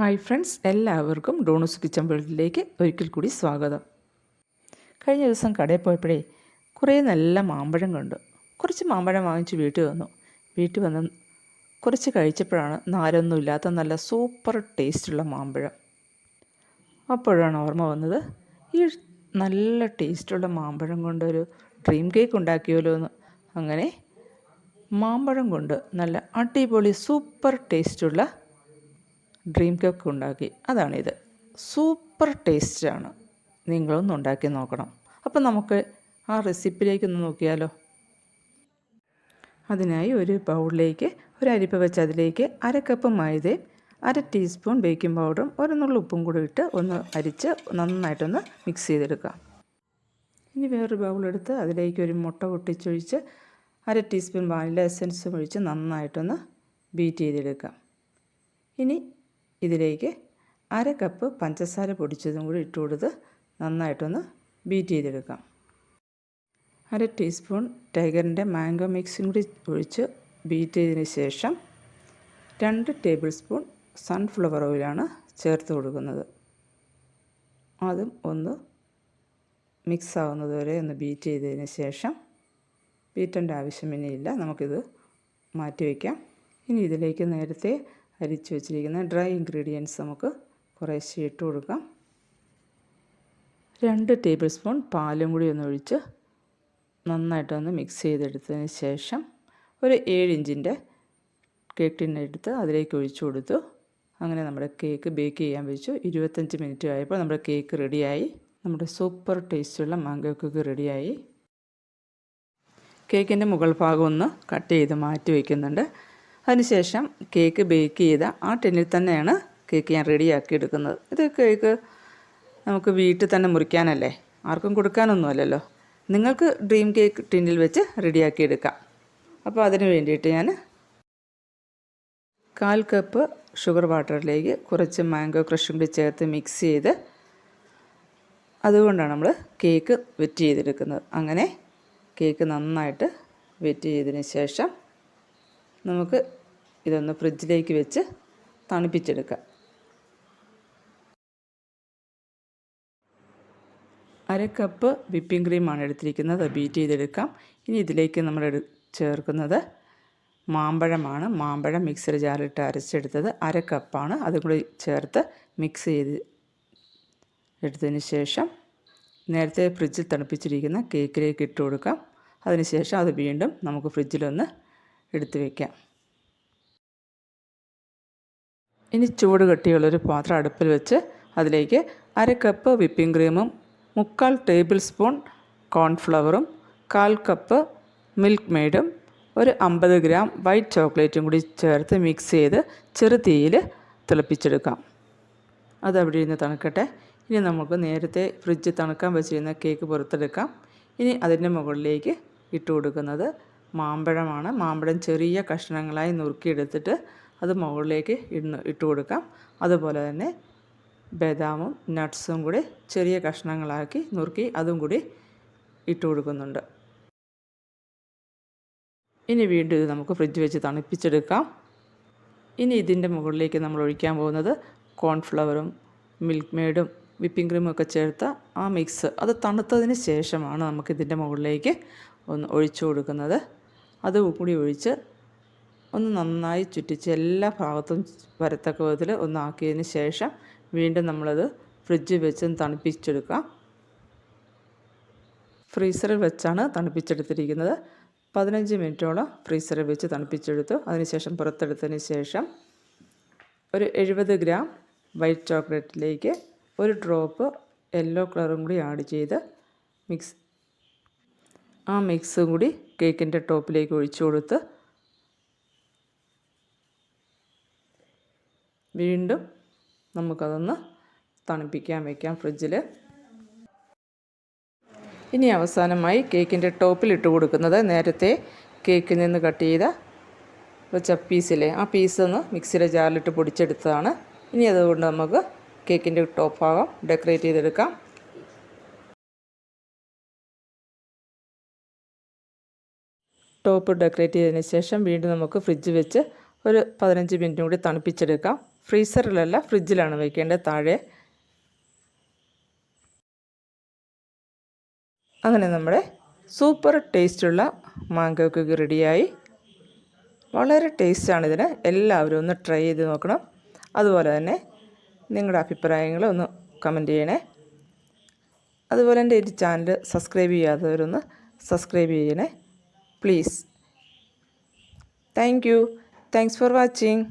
Hi friends എല്ലാവർക്കും ഡോണൂസ് kitchen വേൾഡിലേക്ക് ഒരിക്കൽ കൂടി സ്വാഗതം. കഴിഞ്ഞ ദിവസം കടയിൽ പോയപ്പോഴേ കുറേ നല്ല മാമ്പഴം കണ്ടു. കുറച്ച് മാമ്പഴം വാങ്ങിച്ച് വീട്ടിൽ വന്നു. വീട്ടിൽ വന്ന് കുറച്ച് കഴിച്ചപ്പോഴാണ് നാരൊന്നും ഇല്ലാത്ത നല്ല സൂപ്പർ ടേസ്റ്റുള്ള മാമ്പഴം. അപ്പോഴാണ് ഓർമ്മ വന്നത് ഈ നല്ല ടേസ്റ്റുള്ള മാമ്പഴം കൊണ്ടൊരു ഡ്രീം കേക്ക് ഉണ്ടാക്കിയല്ലോ എന്ന്. അങ്ങനെ മാമ്പഴം കൊണ്ട് നല്ല അടിപൊളി സൂപ്പർ ടേസ്റ്റുള്ള ഡ്രീം കേക്ക് ഉണ്ടാക്കി. അതാണിത്. സൂപ്പർ ടേസ്റ്റാണ് നിങ്ങളൊന്ന് ഉണ്ടാക്കി നോക്കണം. അപ്പം നമുക്ക് ആ റെസിപ്പിയിലേക്ക് ഒന്ന് നോക്കിയാലോ. അതിനായി ഒരു ബൗളിലേക്ക് ഒരു അരിപ്പ വെച്ച് അതിലേക്ക് അര കപ്പ് മൈദയും അര ടീസ്പൂൺ ബേക്കിംഗ് പൗഡറും ഒരു നുള്ളു ഉപ്പും കൂടി ഇട്ട് ഒന്ന് അരിച്ച് നന്നായിട്ടൊന്ന് മിക്സ് ചെയ്തെടുക്കാം. ഇനി വേറൊരു ബൗളെടുത്ത് അതിലേക്ക് ഒരു മുട്ട പൊട്ടിച്ചൊഴിച്ച് അര ടീസ്പൂൺ വാനില എസൻസും ഒഴിച്ച് നന്നായിട്ടൊന്ന് ബീറ്റ് ചെയ്തെടുക്കാം. ഇനി ഇതിലേക്ക് അര കപ്പ് പഞ്ചസാര പൊടിച്ചതും കൂടി ഇട്ട് കൊടുത്ത് നന്നായിട്ടൊന്ന് ബീറ്റ് ചെയ്തെടുക്കാം. അര ടീസ്പൂൺ ടൈഗറിന്റെ മാംഗോ മിക്സും കൂടി ഒഴിച്ച് ബീറ്റ് ചെയ്തതിന് ശേഷം രണ്ട് ടേബിൾ സ്പൂൺ സൺഫ്ലവർ ഓയിലാണ് ചേർത്ത് കൊടുക്കുന്നത്. അതും ഒന്ന് മിക്സ് ആവുന്നത് വരെ ഒന്ന് ബീറ്റ് ചെയ്തതിന് ശേഷം ബീറ്റേണ്ട ആവശ്യം ഇനിയില്ല. നമുക്കിത് മാറ്റി വയ്ക്കാം ഇനി ഇതിലേക്ക് നേരത്തെ അരിച്ച് വെച്ചിരിക്കുന്ന ഡ്രൈ ഇൻഗ്രീഡിയൻസ് നമുക്ക് കുറേശ്ശെ ഇട്ട് കൊടുക്കാം. രണ്ട് ടേബിൾ സ്പൂൺ പാലും കൂടി ഒന്ന് ഒഴിച്ച് നന്നായിട്ടൊന്ന് മിക്സ് ചെയ്തെടുത്തതിന് ശേഷം ഒരു ഏഴ് ഇഞ്ചിന്റെ കേക്ക് ടിന്നെടുത്ത് അതിലേക്ക് ഒഴിച്ചു കൊടുത്തു. അങ്ങനെ നമ്മുടെ കേക്ക് ബേക്ക് ചെയ്യാൻ വെച്ചു. ഇരുപത്തഞ്ച് മിനിറ്റ് ആയപ്പോൾ നമ്മുടെ കേക്ക് റെഡിയായി. നമ്മുടെ സൂപ്പർ ടേസ്റ്റുള്ള മാംഗോ കേക്ക് റെഡിയായി. കേക്കിന്റെ മുകൾ ഭാഗം ഒന്ന് കട്ട് ചെയ്ത് മാറ്റി വയ്ക്കുന്നുണ്ട് അതിനുശേഷം കേക്ക് ബേക്ക് ചെയ്ത ആ ടിന്നിൽ തന്നെയാണ് കേക്ക് ഞാൻ റെഡിയാക്കി എടുക്കുന്നത്. ഇത് കേക്ക് നമുക്ക് വീട്ടിൽ തന്നെ മുറിക്കാനല്ലേ? ആർക്കും കൊടുക്കാനൊന്നുമല്ലല്ലോ. നിങ്ങൾക്ക് ഡ്രീം കേക്ക് ടിന്നിൽ വെച്ച് റെഡിയാക്കി എടുക്കാം. അപ്പോൾ അതിന് വേണ്ടിയിട്ട് ഞാൻ കാൽ കപ്പ് ഷുഗർ വാട്ടറിലേക്ക് കുറച്ച് മാംഗോ ക്രഷും കൂടി ചേർത്ത് മിക്സ് ചെയ്ത് അതുകൊണ്ടാണ് നമ്മൾ കേക്ക് വെറ്റ് ചെയ്തെടുക്കുന്നത്. അങ്ങനെ കേക്ക് നന്നായിട്ട് വെറ്റ് ചെയ്തതിന് ശേഷം നമുക്ക് ഇതൊന്ന് ഫ്രിഡ്ജിലേക്ക് വെച്ച് തണുപ്പിച്ചെടുക്കാം അര കപ്പ് വിപ്പിംഗ് ക്രീമാണ് എടുത്തിരിക്കുന്നത്. ബീറ്റ് ചെയ്തെടുക്കാം. ഇനി ഇതിലേക്ക് നമ്മൾ ചേർക്കുന്നത് മാമ്പഴമാണ്. മാമ്പഴം മിക്സർ ജാറിട്ട് അരച്ചെടുത്തത് അര കപ്പാണ്. അതും കൂടി ചേർത്ത് മിക്സ് ചെയ്ത് എടുത്തതിന് ശേഷം നേരത്തെ ഫ്രിഡ്ജിൽ തണുപ്പിച്ചിരിക്കുന്ന കേക്കിലേക്ക് ഇട്ട് കൊടുക്കാം. അതിനുശേഷം അത് വീണ്ടും നമുക്ക് ഫ്രിഡ്ജിലൊന്ന് എടുത്തു വയ്ക്കാം ഇനി ചൂട് കെട്ടിയുള്ളൊരു പാത്രം അടുപ്പിൽ വെച്ച് അതിലേക്ക് അര കപ്പ് വിപ്പിംഗ് ക്രീമും മുക്കാൽ ടേബിൾ സ്പൂൺ കോൺഫ്ലവറും കാൽ കപ്പ് മിൽക്ക് മെയ്ഡും ഒരു അമ്പത് ഗ്രാം വൈറ്റ് ചോക്ലേറ്റും കൂടി ചേർത്ത് മിക്സ് ചെയ്ത് ചെറു തീയിൽ തിളപ്പിച്ചെടുക്കാം. അതവിടെ ഇരുന്ന് തണുക്കട്ടെ. ഇനി നമുക്ക് നേരത്തെ ഫ്രിഡ്ജ് തണുക്കാൻ വെച്ചിരുന്ന കേക്ക് പുറത്തെടുക്കാം. ഇനി അതിന്റെ മുകളിലേക്ക് ഇട്ട് കൊടുക്കുന്നത് മാമ്പഴമാണ്. മാമ്പഴം ചെറിയ കഷ്ണങ്ങളായി നുറുക്കിയെടുത്തിട്ട് അത് മുകളിലേക്ക് ഇന്ന് ഇട്ട് കൊടുക്കാം. അതുപോലെ തന്നെ ബദാമും നട്ട്സും കൂടി ചെറിയ കഷ്ണങ്ങളാക്കി നുറുക്കി അതും കൂടി ഇട്ട് കൊടുക്കുന്നുണ്ട്. ഇനി വീണ്ടും ഇത് നമുക്ക് ഫ്രിഡ്ജ് വെച്ച് തണുപ്പിച്ചെടുക്കാം. ഇനി ഇതിന്റെ മുകളിലേക്ക് നമ്മൾ ഒഴിക്കാൻ പോകുന്നത് കോൺഫ്ലവറും മിൽക്ക് മെയ്ഡും വിപ്പിംഗ് ക്രീമും ഒക്കെ ചേർത്ത ആ മിക്സ് അത് തണുത്തതിന് ശേഷമാണ് നമുക്കിതിന്റെ മുകളിലേക്ക് ഒന്ന് ഒഴിച്ചു കൊടുക്കുന്നത്. അത് കൂടി ഒഴിച്ച് ഒന്ന് നന്നായി ചുറ്റിച്ച് എല്ലാ ഭാഗത്തും വരത്തക്ക വിധത്തിൽ ഒന്നാക്കിയതിന് ശേഷം വീണ്ടും നമ്മളത് ഫ്രിഡ്ജിൽ വെച്ച് തണുപ്പിച്ചെടുക്കുക. ഫ്രീസറിൽ വെച്ചാണ് തണുപ്പിച്ചെടുത്തിരിക്കുന്നത്. പതിനഞ്ച് മിനിറ്റോളം ഫ്രീസറിൽ വെച്ച് തണുപ്പിച്ചെടുത്തു. അതിനുശേഷം പുറത്തെടുത്തതിന് ശേഷം ഒരു എഴുപത് ഗ്രാം വൈറ്റ് ചോക്ലേറ്റിലേക്ക് ഒരു ഡ്രോപ്പ് യെല്ലോ കളറും കൂടി ആഡ് ചെയ്ത് മിക്സ് ആ മിക്സും കൂടി കേക്കിന്റെ ടോപ്പിലേക്ക് ഒഴിച്ചു കൊടുത്ത് വീണ്ടും നമുക്കതൊന്ന് തണുപ്പിക്കാൻ വയ്ക്കാം ഫ്രിഡ്ജിൽ ഇനി അവസാനമായി കേക്കിന്റെ ടോപ്പിൽ ഇട്ട് കൊടുക്കുന്നത് നേരത്തെ കേക്കിൽ നിന്ന് കട്ട് ചെയ്ത വെച്ച പീസിലെ ആ പീസ് ഒന്ന് മിക്സിയുടെ ജാറിലിട്ട് പൊടിച്ചെടുത്തതാണ്. ഇനി അതുകൊണ്ട് നമുക്ക് കേക്കിന്റെ ടോപ്പ് ഭാഗം ഡെക്കറേറ്റ് ചെയ്തെടുക്കാം. ടോപ്പ് ഡെക്കറേറ്റ് ചെയ്തതിന് ശേഷം വീണ്ടും നമുക്ക് ഫ്രിഡ്ജ് വെച്ച് ഒരു പതിനഞ്ച് മിനിറ്റും കൂടി തണുപ്പിച്ചെടുക്കാം. ഫ്രീസറിലല്ല ഫ്രിഡ്ജിലാണ് വയ്ക്കേണ്ടത് താഴെ. അങ്ങനെ നമ്മുടെ സൂപ്പർ ടേസ്റ്റുള്ള മാങ്കോ കുക്ക് റെഡിയായി. വളരെ ടേസ്റ്റാണ് ഇതിന്. എല്ലാവരും ഒന്ന് ട്രൈ ചെയ്ത് നോക്കണം. അതുപോലെ തന്നെ നിങ്ങളുടെ അഭിപ്രായങ്ങൾ ഒന്ന് കമന്റ് ചെയ്യണേ. അതുപോലെ എന്റെ ഈ ചാനൽ സബ്സ്ക്രൈബ് ചെയ്യാത്തവരൊന്ന് സബ്സ്ക്രൈബ് ചെയ്യണേ. Please thank you thanks for watching